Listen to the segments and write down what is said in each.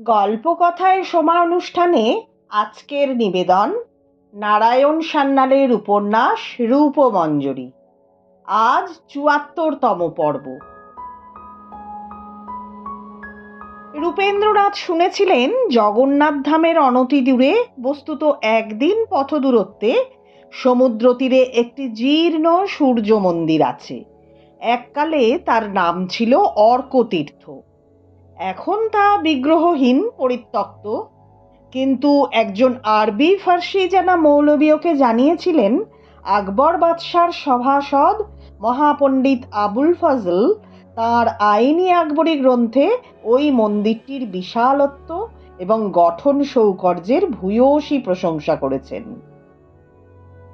গল্পকথায় শোমা অনুষ্ঠানে আজকের নিবেদন, নারায়ণ সান্যালের উপন্যাস, রূপমঞ্জরি। আজ চুয়াত্তরতম পর্ব। রূপেন্দ্রনাথ শুনেছিলেন, জগন্নাথ ধামের অনতি দূরে বস্তুত একদিন পথ দূরত্বে সমুদ্র তীরে একটি জীর্ণ সূর্য মন্দির আছে। এককালে তার নাম ছিল অর্কতীর্থ। এখন তা বিগ্রহহীন, পরিত্যক্ত। কিন্তু একজন আরবি ফার্সি জানা মৌলবীয়কে জানিয়েছিলেন, আকবর বাদশার সভাসদ মহাপণ্ডিত আবুল ফজল তার আইনি আকবরী গ্রন্থে ওই মন্দিরটির বিশালত্ব এবং গঠন সৌকর্যের ভূয়সী প্রশংসা করেছেন।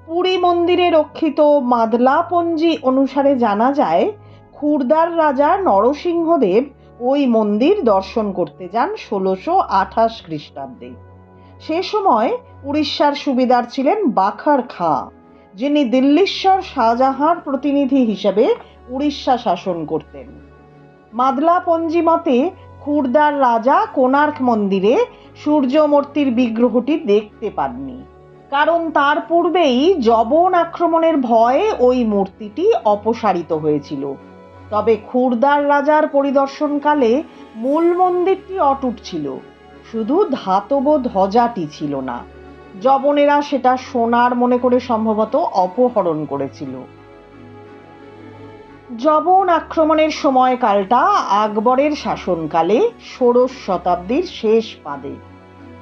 পুরী মন্দিরে রক্ষিত মাদলাপঞ্জি অনুসারে জানা যায়, খুরদার রাজা নরসিংহদেব ওই মন্দির দর্শন করতে যান ষোলোশো আঠাশ খ্রিস্টাব্দে। সে সময় উড়িষ্যার সুবিদার ছিলেন বাখার খাঁ, যিনি দিল্লিশ্বর শাহজাহার প্রতিনিধি হিসেবে উড়িষ্যা শাসন করতেন। মাদলা পঞ্জিমতে খুরদার রাজা কোণার্ক মন্দিরে সূর্যমূর্তির বিগ্রহটি দেখতে পাননি, কারণ তার পূর্বেই জবন আক্রমণের ভয়ে ওই মূর্তিটি অপসারিত হয়েছিল। তবে খুরদার রাজার পরিদর্শনকালে মূল মন্দিরটি অটুট ছিল। শুধু ধাতব ধ্বজাটি ছিল না। জবনেরা সেটা সোনার মনে করে সম্ভবত অপহরণ করেছিল। জবন আক্রমণের সময়কালটা আকবরের শাসনকালে ষোড়শ শতাব্দীর শেষ পাদে।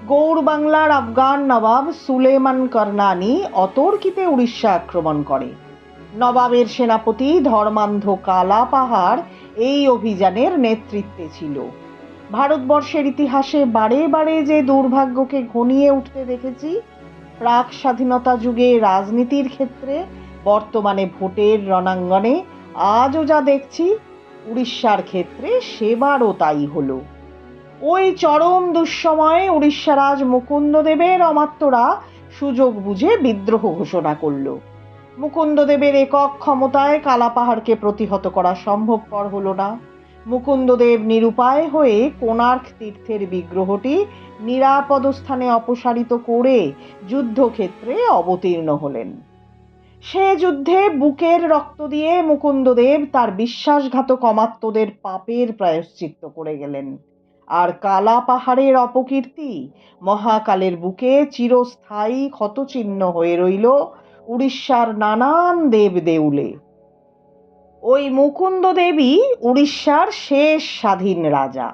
গৌর বাংলার আফগান নবাব সুলেমান করনানি অতর্কিতে উড়িষ্যা আক্রমণ করে। নবাবের সেনাপতি ধর্মান্ধ কালা পাহাড় এই অভিযানের নেতৃত্বে ছিল। ভারতবর্ষের ইতিহাসে বারে বারে যে দুর্ভাগ্যকে ঘনিয়ে উঠতে দেখেছি, প্রাক স্বাধীনতা যুগে রাজনীতির ক্ষেত্রে, বর্তমানে ভোটের রণাঙ্গনে, আজও যা দেখছি, উড়িষ্যার ক্ষেত্রে সেবারও তাই হলো। ওই চরম দুঃসময়ে উড়িষ্যারাজ মুকুন্দদেবের অমাত্যরা সুযোগ বুঝে বিদ্রোহ ঘোষণা করল। মুকুন্দদেবের একক ক্ষমতায় কালাপাহাড়কে প্রতিহত করা সম্ভবপর হলো না। মুকুন্দদেব নিরুপায় হয়ে কোণার্ক তীর্থের বিগ্রহটি নিরাপদ স্থানে অপসারিত করে যুদ্ধক্ষেত্রে অবতীর্ণ হলেন। সে যুদ্ধে বুকের রক্ত দিয়ে মুকুন্দদেব তার বিশ্বাসঘাতক অমাত্যদের পাপের প্রায়শ্চিত্ত করে গেলেন। আর কালা পাহাড়ের অপকীর্তি মহাকালের বুকে চিরস্থায়ী ক্ষতচিহ্ন হয়ে রইল উড়িষ্যার নানান দেব দেউলে। ওই মুকুন্দ দেবী উড়িষ্যার শেষ স্বাধীন রাজা।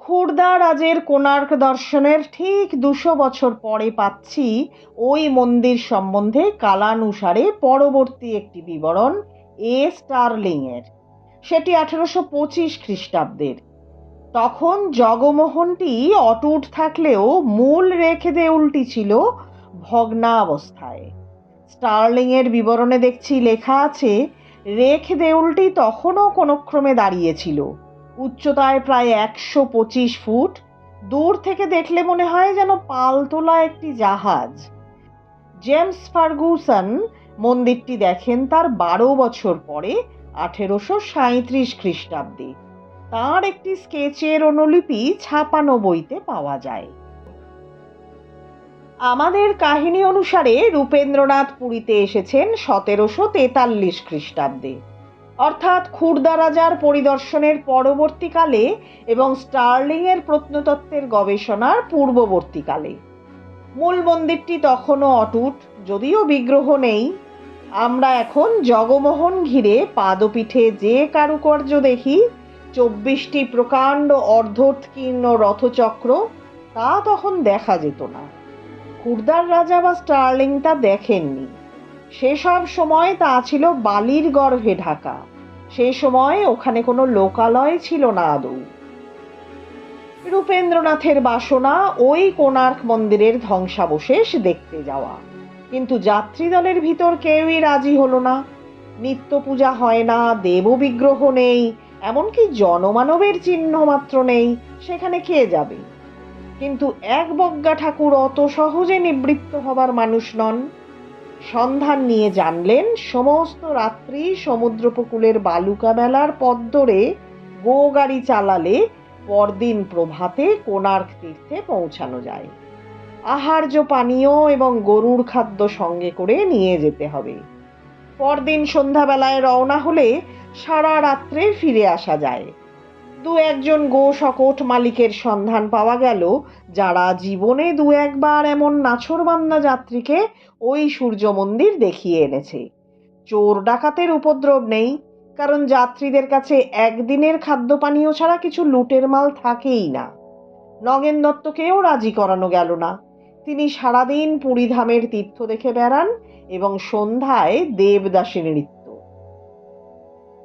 খুর্দা রাজের কোণার্ক দর্শনের ঠিক দুশো বছর পরে পাচ্ছি ওই মন্দির সম্বন্ধে কালানুসারে পরবর্তী একটি বিবরণ, এ স্টার্লিংয়ের। সেটি আঠেরোশো পঁচিশ খ্রিস্টাব্দের। তখন জগমোহনটি অটুট থাকলেও মূল রেখে দেউলটি ছিল ভগ্নাবস্থায়। স্টার্লিংয়ের বিবরণে দেখছি লেখা আছে, রেখ দেউলটি তখনও কোনোক্রমে দাঁড়িয়েছিল উচ্চতায় প্রায় একশো পঁচিশ ফুট। দূর থেকে দেখলে মনে হয় যেন পালতোলা একটি জাহাজ। জেমস ফার্গুসন মন্দিরটি দেখেন তার বারো বছর পরে, আঠেরোশো সাঁত্রিশ খ্রিস্টাব্দে। তার একটি স্কেচের অনুলিপি ছাপানো বইতে পাওয়া যায়। আমাদের কাহিনী অনুসারে রূপেন্দ্রনাথ পুরীতে এসেছেন সতেরোশো তেতাল্লিশ খ্রিস্টাব্দে। অর্থাৎ খুর্দা রাজার পরিদর্শনের পরবর্তীকালে এবং স্টার্লিংয়ের প্রত্নতত্ত্বের গবেষণার পূর্ববর্তীকালে। মূল মন্দিরটি তখনও অটুট, যদিও বিগ্রহ নেই। আমরা এখন জগমোহন ঘিরে পাদপীঠে যে কারুকার্য দেখি, চব্বিশটি প্রকাণ্ড অর্ধোৎকীর্ণ রথচক্র, তা তখন দেখা যেত না। খুরদার রাজা বা স্টার্লিং তা দেখেননি। সেসব সময় তা ছিল বালির গর্ভে ঢাকা। সে সময় ওখানে কোনো লোকালয় ছিল না আদৌ। রূপেন্দ্রনাথের বাসনা ওই কোণার্ক মন্দিরের ধ্বংসাবশেষ দেখতে যাওয়া। কিন্তু যাত্রী দলের ভিতর কেউই রাজি হলো না। নিত্য পূজা হয় না, দেব বিগ্রহ নেই, এমনকি জনমানবের চিহ্ন মাত্র নেই। সেখানে কে যাবে? কিন্তু এক বজ্ঞা ঠাকুর অত সহজে নিবৃত্ত হবার মানুষ নন। সন্ধান নিয়ে জানলেন, সমস্ত রাত্রি সমুদ্রোপকূলের বালুকা বেলার পথ ধরে গো গাড়ি চালালে পরদিন প্রভাতে কোণার্ক তীর্থে পৌঁছানো যায়। আহার্য পানীয় এবং গরুর খাদ্য সঙ্গে করে নিয়ে যেতে হবে। পরদিন সন্ধ্যাবেলায় রওনা হলে সারা রাত্রে ফিরে আসা যায়। দু একজন গো শকট মালিকের সন্ধান পাওয়া গেল, যারা জীবনে দু একবার এমন নাছরবান্দা যাত্রীকে ওই সূর্য মন্দির দেখিয়ে এনেছে। চোর ডাকাতের উপদ্রব নেই, কারণ যাত্রীদের কাছে একদিনের খাদ্য পানীয় ছাড়া কিছু লুটের মাল থাকেই না। নগেন দত্তকেও রাজি করানো গেল না। তিনি সারাদিন পুরীধামের তীর্থ দেখে বেড়ান এবং সন্ধ্যায় দেবদাসের নৃত্য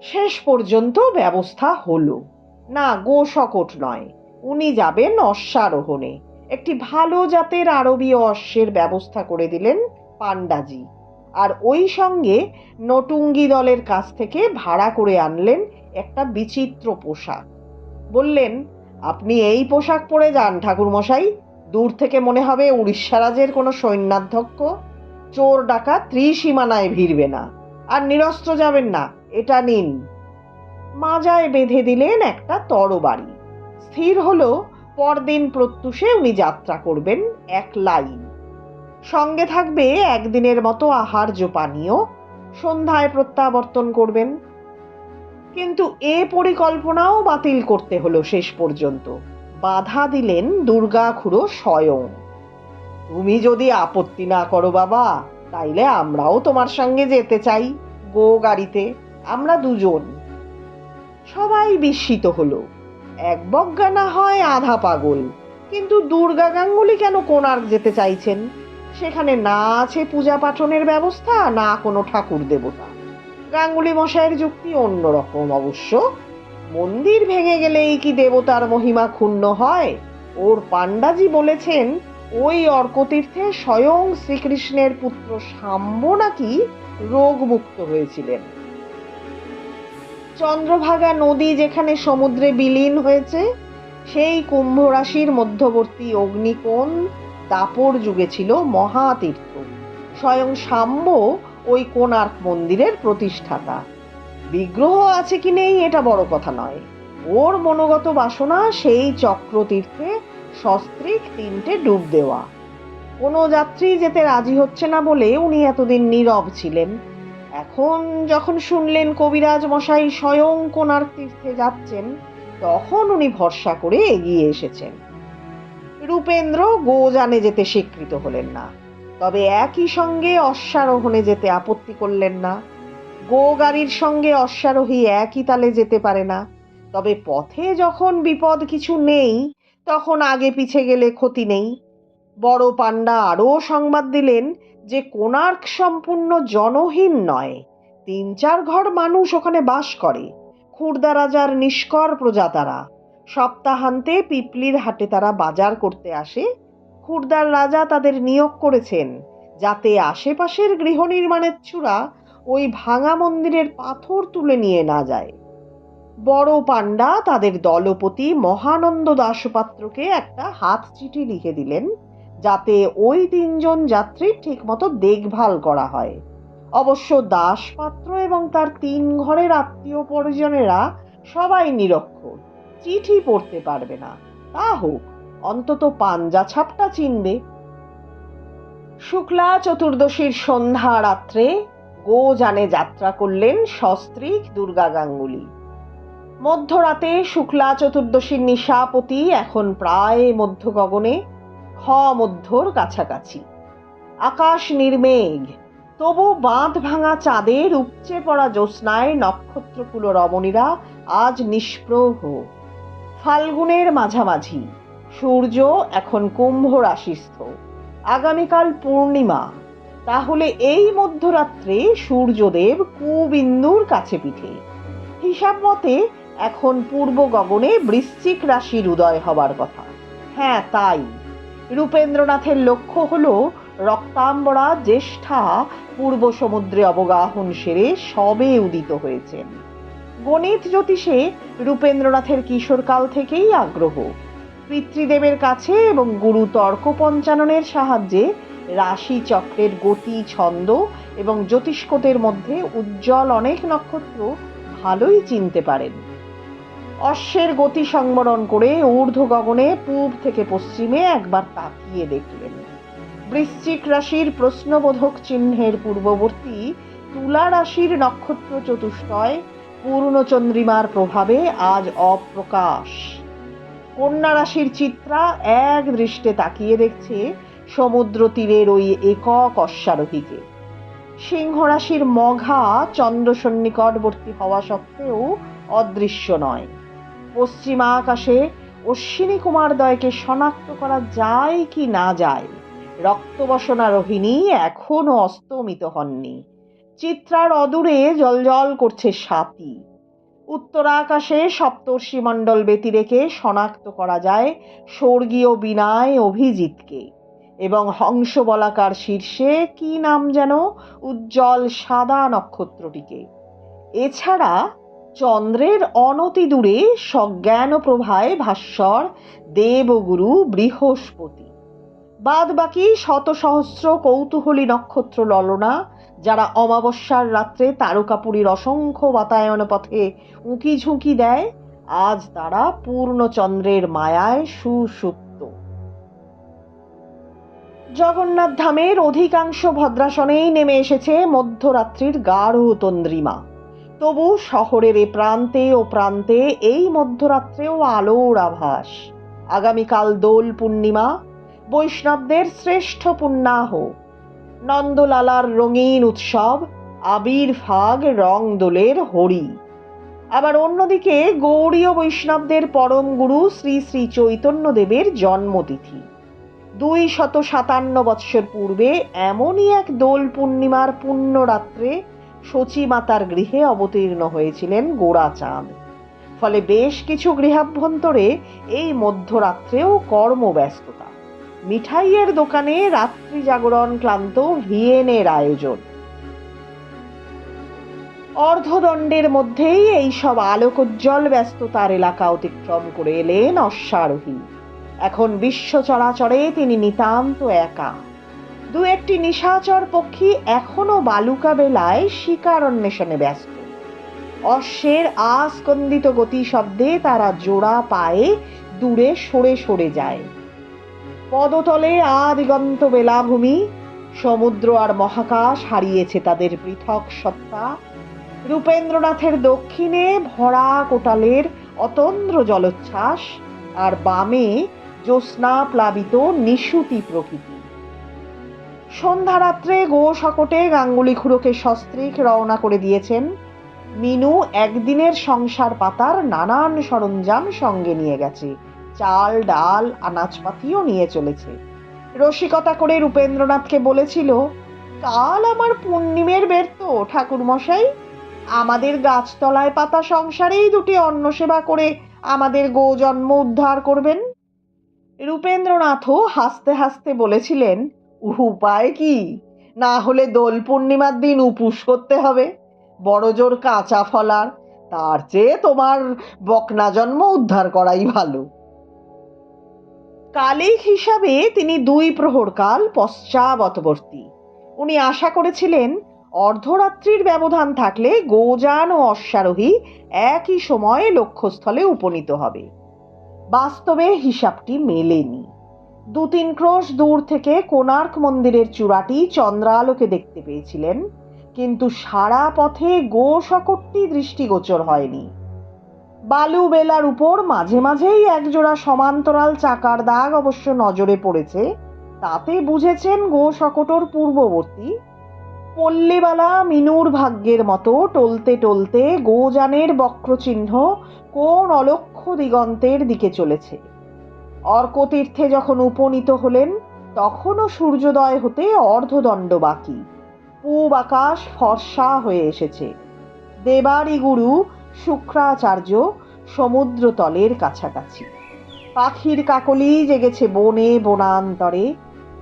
শেষ পর্যন্ত ব্যবস্থা হলো। না গো শকট নয়, উনি যাবেন অশ্বারোহণে। একটি ভালো জাতের আরবীয় অশ্বের ব্যবস্থা করে দিলেন পান্ডাজি আর ওই সঙ্গে নটুঙ্গি দলের কাছ থেকে ভাড়া করে আনলেন একটা বিচিত্র পোশাক। বললেন, আপনি এই পোশাক পরে যান, ঠাকুরমশাই। দূর থেকে মনে হবে উড়িষ্যা রাজের কোনো সৈন্যাধ্যক্ষ। চোর ডাকা ত্রিসীমানায় ভিড়বে না। আর নিরস্ত্র যাবেন না, এটা নিন। মাজায় বেঁধে দিলেন একটা তরবারি। স্থির হলো, পরদিন প্রত্যুষে উনি যাত্রা করবেন এক লাইন। সঙ্গে থাকবে একদিনের মতো আহার্য পানীয়, সন্ধ্যায় প্রত্যাবর্তন করবেন। কিন্তু এ পরিকল্পনাও বাতিল করতে হলো শেষ পর্যন্ত। বাধা দিলেন দুর্গা খুড়ো স্বয়ং। তুমি যদি আপত্তি না করো বাবা, তাইলে আমরাও তোমার সঙ্গে যেতে চাই গো গাড়িতে। আমরা দুজন। সবাই বিস্মিত হলো। এক বজ্ঞা না হয় আধা পাগল। কিন্তু দুর্গা গাঙ্গুলি কেন কোণার্ক যেতে চাইছেন? সেখানে না আছে পূজা পাঠনের ব্যবস্থা, না কোনো ঠাকুর দেবতা। গাঙ্গুলি মশাইয়ের যুক্তি অন্যরকম অবশ্য। মন্দির ভেঙে গেলেই কি দেবতার মহিমা ক্ষুণ্ণ হয়? ওর পাণ্ডাজি বলেছেন, ওই অর্কতীর্থে স্বয়ং শ্রীকৃষ্ণের পুত্র সাম্ব নাকি রোগমুক্ত হয়েছিলেন। চন্দ্রভাগা নদী যেখানে সমুদ্রে বিলীন হয়েছে, সেই কুম্ভ রাশির মধ্যবর্তী অগ্নিকোণ দাপর যুগে ছিল মহাতীর্থ। স্বয়ং সাম্ব ওই কোণার্ক মন্দিরের প্রতিষ্ঠাতা। বিগ্রহ আছে কি নেই এটা বড় কথা নয়। ওর মনোগত বাসনা সেই চক্রতীর্থে সস্ত্রিক তিনটে ডুব দেওয়া। কোনো যাত্রী যেতে রাজি হচ্ছে না বলে উনি এতদিন নীরব ছিলেন। এখন যখন শুনলেন কবিরাজ মশাই স্বয়ং কোণার্ক তীর্থে যাচ্ছেন, তখন উনি ভরসা করে এগিয়ে এসেছেন। রূপেন্দ্র গোজানে যেতে স্বীকৃত হলেন না, তবে একই সঙ্গে অশ্বারোহণে যেতে আপত্তি করলেন না। গো গাড়ির সঙ্গে অশ্বারোহী একই তালে যেতে পারে না, তবে পথে যখন বিপদ কিছু নেই, তখন আগে পিছে গেলে ক্ষতি নেই। বড় পাণ্ডা আরও সংবাদ দিলেন যে কোণার্ক সম্পূর্ণ জনহীন নয়। তিন চার ঘর মানুষ ওখানে বাস করে। খুর্দা রাজার নিষ্কর প্রজা তারা সপ্তাহান্তে পিপলির হাটে তারা বাজার করতে আসে। খুর্দার রাজা তাদের নিয়োগ করেছেন, যাতে আশেপাশের গৃহ নির্মাণের চূড়া ওই ভাঙা মন্দিরের পাথর তুলে নিয়ে না যায়। বড় পাণ্ডা তাদের দলপতি মহানন্দ দাসপাত্রকে একটা হাত চিঠি লিখে দিলেন যাতে ওই তিনজন যাত্রীর ঠিকমতো দেখভাল করা হয়। অবশ্য দাসপাত্র এবং তার তিন ঘরের আত্মীয় পরিজনেরা সবাই নিরক্ষর, চিঠি পড়তে পারবে না। তা হোক, অন্তত পাঞ্জা ছাপটা চিনবে। শুক্লা চতুর্দশীর সন্ধ্যা রাত্রে গো জানে যাত্রা করলেন সস্ত্রীক দুর্গা গাঙ্গুলি। মধ্যরাতে শুক্লা চতুর্দশীর নিশাপতি এখন প্রায় মধ্য গগনে খ মধ্যর কাছাকাছি। আকাশ নির্মেঘ, তবু বাঁধ ভাঙা চাঁদের উপচে পড়া জ্যোৎস্নায় নক্ষত্রকুলো রমণীরা আজ নিষ্প্রভ। ফাল্গুনের মাঝামাঝি, সূর্য এখন কুম্ভ রাশিস্থ। আগামীকাল পূর্ণিমা, তাহলে এই মধ্যরাত্রে সূর্যদেব কুবিন্দুর কাছে পিঠে। হিসাব মতে এখন পূর্ব গগনে বৃশ্চিক রাশির উদয় হবার কথা। হ্যাঁ তাই। রূপেন্দ্রনাথের লক্ষ্য হল রক্তাম্বরা জ্যেষ্ঠা পূর্ব সমুদ্রে অবগাহন সেরে সবে উদিত হয়েছেন গণিত জ্যোতিষে রূপেন্দ্রনাথের কিশোরকাল থেকেই আগ্রহ। পিতৃদেবের কাছে এবং গুরু তর্ক পঞ্চাননের সাহায্যে রাশি চক্রের গতি, ছন্দ এবং জ্যোতিষ্কদের মধ্যে উজ্জ্বল অনেক নক্ষত্র ভালোই চিনতে পারেন। অশ্বের গতি সংবরণ করে ঊর্ধ্ব গগনে পূব থেকে পশ্চিমে একবার তাকিয়ে দেখলেন। বৃশ্চিক রাশির প্রশ্নবোধক চিহ্নের পূর্ববর্তী তুলা রাশির নক্ষত্র চতুষ্টয়, পূর্ণচন্দ্রিমার প্রভাবে আজ অপ্রকাশ। কন্যা রাশির চিত্রা এক দৃষ্টে তাকিয়ে দেখছে সমুদ্র তীরের ওই একক অশ্বারোহীকে। সিংহ রাশির মঘা চন্দ্র সন্নিকটবর্তী হওয়া সত্ত্বেও অদৃশ্য নয়। পশ্চিমা আকাশে অশ্বিনী কুমারদ্বয়কে শনাক্ত করা যায় কি না যায়? রক্তবসনা রোহিণী এখনও অস্তমিত হননি। চিত্রার অদূরে জলজল করছে সাথী উত্তরাকাশে সপ্তর্ষি মণ্ডল ব্যতিরেকে শনাক্ত করা যায় স্বর্গীয় বিনায় অভিজিৎকে। এবং হংস বলাকার শীর্ষে কি নাম যেন? উজ্জ্বল সাদা নক্ষত্রটিকে। এছাড়া চন্দ্রের অনতি দূরে সজ্ঞান প্রভায় ভাস্বর দেবগুরু বৃহস্পতি। বাদ বাকি শত সহস্র কৌতূহলী নক্ষত্র ললনা, যারা অমাবস্যার রাত্রে তারকাপুরীর অসংখ্য বাতায়ন পথে উঁকি ঝুঁকি দেয়, আজ তারা পূর্ণচন্দ্রের মায়ায় সুসুপ্ত জগন্নাথ ধামের অধিকাংশ ভদ্রাসনেই নেমে এসেছে মধ্যরাত্রির গাঢ় তন্দ্রিমা। তবু শহরের এ প্রান্তে ও প্রান্তে এই মধ্যরাত্রেও আলোর আভাস। আগামীকাল দোল পূর্ণিমা, বৈষ্ণবদের শ্রেষ্ঠ পুণ্যাহ। নন্দলালার রঙিন উৎসব, আবির ফাগ, রং দোলের হরি। আবার অন্যদিকে গৌড়ীয় বৈষ্ণবদের পরম গুরু শ্রী শ্রী চৈতন্যদেবের জন্মতিথি। দুই শত সাতান্ন বৎসর পূর্বে এমনই এক দোল পূর্ণিমার পুণ্যরাত্রে সচী মাতার গৃহে অবতীর্ণ হয়েছিলেন গোড়াচাঁদ ফলে বেশ কিছু গৃহাভ্যন্তরে এই মধ্যরাত্রেও কর্মব্যস্ততা। মিঠাইয়ের দোকানে রাত্রি জাগরণ ক্লান্ত ভিয়েনের আয়োজন। অর্ধদণ্ডের মধ্যেই এই সব আলোকোজ্জ্বল ব্যস্ততার এলাকা অতিক্রম করে এলেন অশ্বারোহী। এখন বিশ্ব চরাচরে তিনি নিতান্ত একা। দু একটি নিশাচর পক্ষী এখনও বালুকা বেলায় শিকার অন্বেষণে ব্যস্ত। অশ্বের আস্কন্দিত গতি শব্দে তারা জোড়া পায়ে দূরে সরে সরে যায়। পদতলে আদিগন্ত বেলাভূমি, সমুদ্র আর মহাকাশ হারিয়েছে তাদের পৃথক সত্তা। রূপেন্দ্রনাথের দক্ষিণে ভরা কোটালের অতন্দ্র জলোচ্ছ্বাস আর বামে জ্যোৎস্না প্লাবিত নিশুতি প্রকৃতি। সন্ধ্যারাত্রে গো শকটে গাঙ্গুলি খুড়োকে সস্ত্রীক রওনা করে দিয়েছেন। মিনু একদিনের সংসার পাতার নানান সরঞ্জাম সঙ্গে নিয়ে গেছে। চাল, ডাল, আনাজপাতিও নিয়ে চলেছে। রসিকতা করে রূপেন্দ্রনাথকে বলেছিল, কাল আমার পূর্ণিমের তো ঠাকুর মশাই আমাদের গাছতলায় পাতা সংসারেই দুটি অন্ন সেবা করে আমাদের গো জন্ম উদ্ধার করবেন। রূপেন্দ্রনাথও হাসতে হাসতে বলেছিলেন উপায় কি? না হলে দোল পূর্ণিমার দিন উপুস করতে হবে। বড় জোর কাঁচা ফলার তার চেয়ে তোমার বকনা জন্ম উদ্ধার করাই ভালো। কালিক হিসাবে তিনি দুই প্রহর কাল পশ্চাবতবর্তী। উনি আশা করেছিলেন, অর্ধরাত্রির ব্যবধান থাকলে গোযান ও অশ্বারোহী একই সময়ে লক্ষ্যস্থলে উপনীত হবে। বাস্তবে হিসাবটি মেলেনি। দু তিন ক্রোশ দূর থেকে কোণার্ক মন্দিরের চূড়াটি চন্দ্রালোকে দেখতে পেয়েছিলেন, কিন্তু সারা পথে গো শকটটি দৃষ্টিগোচর হয়নি। বালু বেলার উপর মাঝে মাঝেই একজোড়া সমান্তরাল চাকার দাগ অবশ্য নজরে পড়েছে, তাতে বুঝেছেন গো শকটর পূর্ববর্তী। পল্লীবালা মিনুর ভাগ্যের মতো টলতে টলতে গোযানের বক্রচিহ্ন কোন অলক্ষ দিগন্তের দিকে চলেছে। অর্কতীর্থে যখন উপনীত হলেন, তখনও সূর্যোদয় হতে অর্ধদণ্ড বাকি। পূব আকাশ ফর্সা হয়ে এসেছে। দেবারি গুরু শুক্রাচার্য সমুদ্রতলের কাছাকাছি। পাখির কাকলি জেগেছে বনে বনান্তরে।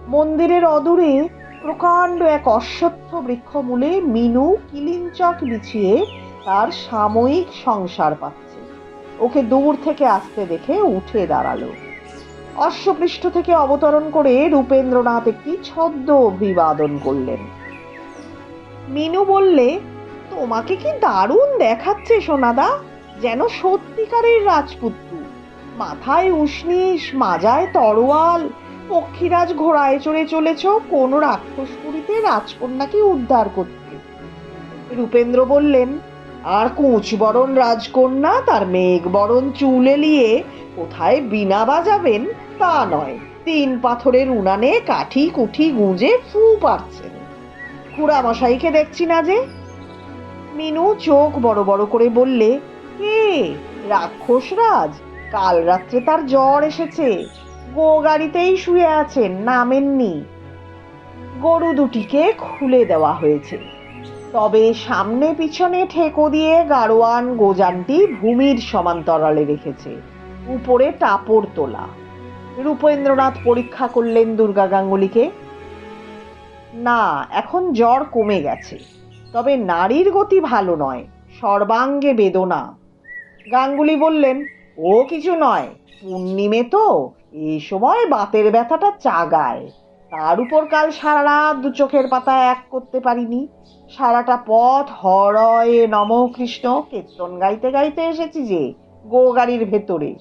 মন্দিরের অদূরে প্রকাণ্ড এক অশ্বত্থ বৃক্ষমূলে মিনু কিলিঞ্চক বিছিয়ে তার সাময়িক সংসার পাচ্ছে। ওকে দূর থেকে আসতে দেখে উঠে দাঁড়াল। অশ্বপৃষ্ঠ থেকে অবতরণ করে রূপেন্দ্রনাথ একটি ছদ্ম অভিবাদন করলেন। মিনু বললে, তোমাকে কি দারুণ দেখাচ্ছে সোনাদা, যেন সত্যিকারের রাজপুত্র। মাথায় উষ্ণিস মাজায় তরোয়াল, পক্ষীরাজ ঘোড়ায় চড়ে চলেছ, কোন রাক্ষসপুরীতে রাজকন্যাকে উদ্ধার করতে। রূপেন্দ্র বললেন আর কুচবরণ রাজকন্যা তার মেঘ বরণ চুল এলিয়ে কোথায় বিনা বাজাবেন তা নয়। তিন পাথরের উনানে কাঠি কুঠি গুঁজে ফু পারছেন খুড়ামশাইকে দেখছি না যে। মিনু চোখ বড় বড় করে বললে, কে? রাক্ষস রাজ? কাল রাত্রে তার জ্বর এসেছে। গো গাড়িতেই শুয়ে আছেন, নামেননি। গরু দুটিকে খুলে দেওয়া হয়েছে। তবে সামনে পিছনে ঠেকো দিয়ে গাড়োয়ান গোজানটি ভূমির সমান্তরালে রেখেছে। উপরে টাপর তোলা। রূপেন্দ্রনাথ পরীক্ষা করলেন দুর্গা গাঙ্গুলিকে। না, এখন জ্বর কমে গেছে। তবে নারীর গতি ভালো নয়, সর্বাঙ্গে বেদনা। গাঙ্গুলি বললেন, ও কিছু নয়, পূর্ণিমে তো এই সময় বাতের ব্যথাটা চাগায়। তার উপর কাল সারা রাত দু চোখের পাতা এক করতে পারিনি। সারাটা পথ হরয়ে নম কৃষ্ণ, কীর্তন গাইতে গাইতে এসেছি যে গো গাড়ির ভেতরে।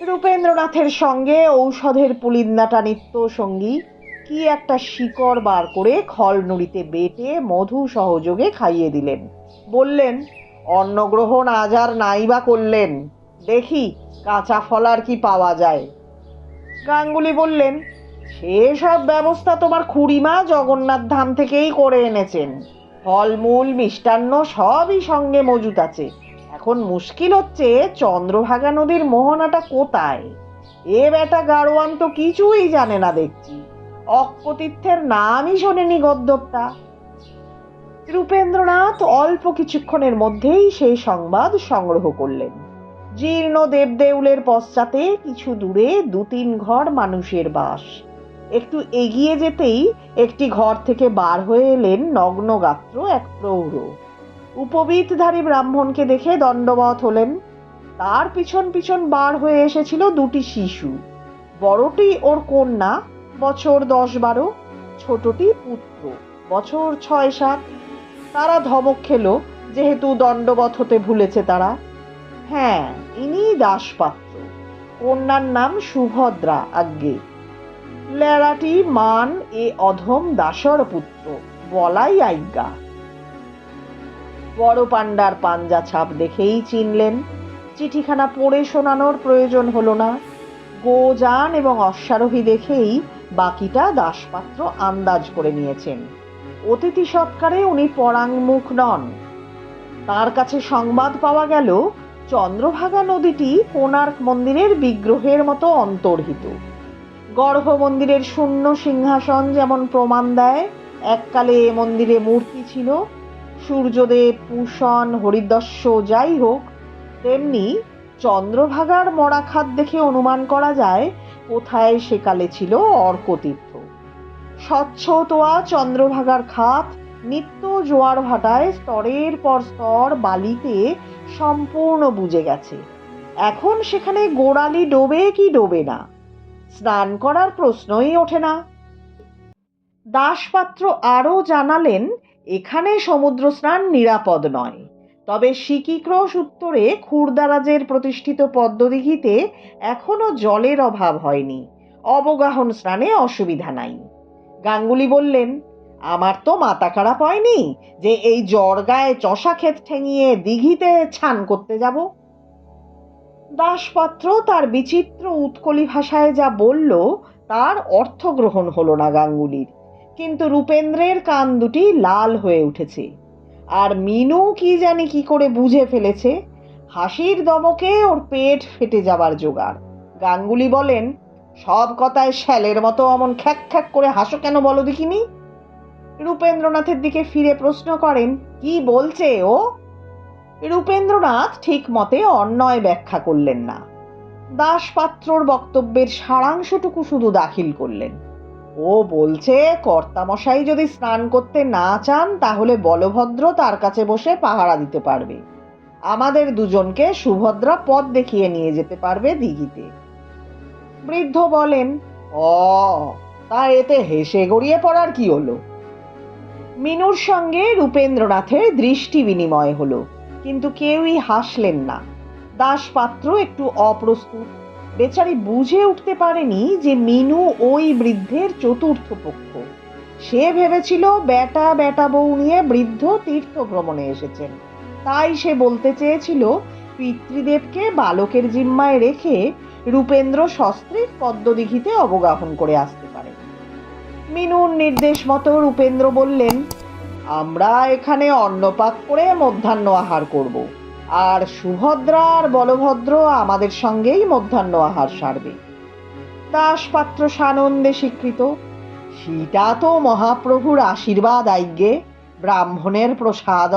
রূপেন্দ্রনাথের সঙ্গে ঔষধের পুলিন্দাটা নিত্য সঙ্গী। কি একটা শিকড় বার করে খল নুড়িতে বেটে মধু সহযোগে খাইয়ে দিলেন। বললেন, অন্নগ্রহণ আজ আর নাই বা করলেন। দেখি, কাঁচা ফল আর কি পাওয়া যায়। গাঙ্গুলি বললেন সেসব ব্যবস্থা তোমার খুড়িমা জগন্নাথ ধাম থেকেই করে এনেছেন। ফলমূল, মিষ্টান্ন সবই সঙ্গে মজুত আছে। এখন মুশকিল হচ্ছে চন্দ্রভাগা নদীর মোহনাটা কোথায়? এ বেটা গাড়োয়ান তো কিছুই জানে না দেখছি। অক্কতীর্থের নামই শোনেনি গদ্যপটা রূপেন্দ্রনাথ অল্প কিছুক্ষণের মধ্যেই সেই সংবাদ সংগ্রহ করলেন। জীর্ণ দেবদেউলের পশ্চাতে কিছু দূরে দু তিন ঘর মানুষের বাস। একটু এগিয়ে যেতেই একটি ঘর থেকে বার হয়ে এলেন নগ্নগাত্র এক প্রৌঢ়। উপবীতধারী ব্রাহ্মণকে দেখে দণ্ডবত হলেন। তার পিছন পিছন বার হয়ে এসেছিল দুটি শিশু। বড়টি ওর কন্যা, বছর দশ বারো, ছোটটি পুত্র, বছর ছয় সাত। তারা ধমক খেলো, যেহেতু দণ্ডবত হতে ভুলেছে তারা। হ্যাঁ ইনি দাসপাত্র। কন্যার নাম সুভদ্রা আজ্ঞে। লেড়াটি মান এ অধম দাসর পুত্র, বলাই আজ্ঞা। বড় পান্ডার পাঞ্জা ছাপ দেখেই চিনলেন, চিঠিখানা পড়ে শোনানোর প্রয়োজন হলো না। গোযান এবং অশ্বারোহী দেখেই বাকিটা দাসপাত্র আন্দাজ করে নিয়েছেন। অতিথি সৎকারে উনি পরাঙ্মুখ নন। তার কাছে সংবাদ পাওয়া গেল, চন্দ্রভাগা নদীটি কোণার্ক মন্দিরের বিগ্রহের মতো অন্তর্হিত। গর্ভ মন্দিরের শূন্য সিংহাসন যেমন প্রমাণ দেয়, এককালে এ মন্দিরে মূর্তি ছিল। সূর্যদেব পূষণ হরিদস্য যাই হোক, তেমনি চন্দ্রভাগার মরাখাত দেখে অনুমান করা যায়, কোথায় সেকালে ছিল অর্কতীর্থ। স্বচ্ছ তোয়া চন্দ্রভাগার খাত নিত্য জোয়ার ভাটায় স্তরের পর স্তর বালিতে সম্পূর্ণ বুঝে গেছে। এখন সেখানে গোড়ালি ডোবে কি ডোবে না। স্নান করার প্রশ্নই ওঠে না। দাসপাত্র আরও জানালেন, এখানে সমুদ্র স্নান নিরাপদ নয়। তবে সিকিক্রোশ উত্তরে খুরদারাজের প্রতিষ্ঠিত পদ্মদিঘিতে এখনও জলের অভাব হয়নি। অবগাহন স্নানে অসুবিধা নাই। গাঙ্গুলি বললেন, আমার তো মাথা খারাপ হয়নি যে এই জ্বর গায়ে চষা ক্ষেত ঠেঙিয়ে দিঘিতে ছান করতে যাব। দাসপাত্র তার বিচিত্র উৎকলি ভাষায় যা বলল, তার অর্থ গ্রহণ হলো না গাঙ্গুলির। কিন্তু রূপেন্দ্রের কান দুটি লাল হয়ে উঠেছে। আর মিনু কি জানি কি করে বুঝে ফেলেছে, হাসির দমকে ওর পেট ফেটে যাবার জোগাড়। গাঙ্গুলি বলেন, সব কথায় শ্যালের মতো অমন খ্যাক খ্যাক করে হাসো কেন বলো দেখিনি? রূপেন্দ্রনাথের দিকে ফিরে প্রশ্ন করেন, কি বলছে ও? রূপেন্দ্রনাথ ঠিক মতে অন্যয় ব্যাখ্যা করলেন না। দাসপাত্রর বক্তব্যের সারাংশটুকু শুধু দাখিল করলেন। ও বলছে, কর্তামশাই যদি স্নান করতে না চান, তাহলে বলভদ্র তার কাছে বসে পাহারা দিতে পারবে। আমাদের দুজনকে সুভদ্রা পথ দেখিয়ে নিয়ে যেতে পারবে দিঘিতে। বৃদ্ধ বলেন, অ, তা এতে হেসে গড়িয়ে পড়ার কি হলো? মিনুর সঙ্গে রূপেন্দ্রনাথের দৃষ্টি বিনিময় হলো। কিন্তু কেউই হাসলেন না। দাসপাত্র একটু অপ্রস্তুত। বেচারি বুঝে উঠতে পারেনি যে মিনু ওই বৃদ্ধের চতুর্থ পক্ষ। সে ভেবেছিল বেটা বেটা বউ নিয়ে বৃদ্ধ তীর্থ ভ্রমণে এসেছেন। তাই সে বলতে চেয়েছিল, পিতৃদেবকে বালকের জিম্মায় রেখে রূপেন্দ্র সস্ত্রীক পদ্মদিঘিতে অবগাহন করে আসতে পারে। মিনুর নির্দেশ মতো রূপেন্দ্র বললেন আমরা এখানে অন্নপাক করে মধ্যাহ্ন আহার করব। আর সুভদ্রা আর বলভদ্র আমাদের সঙ্গেই মধ্যাহ্ন আহার সারবে। দাসপাত্র সানন্দে স্বীকৃত। সেটা তো মহাপ্রভুর আশীর্বাদ আইগে ব্রাহ্মণের প্রসাদ।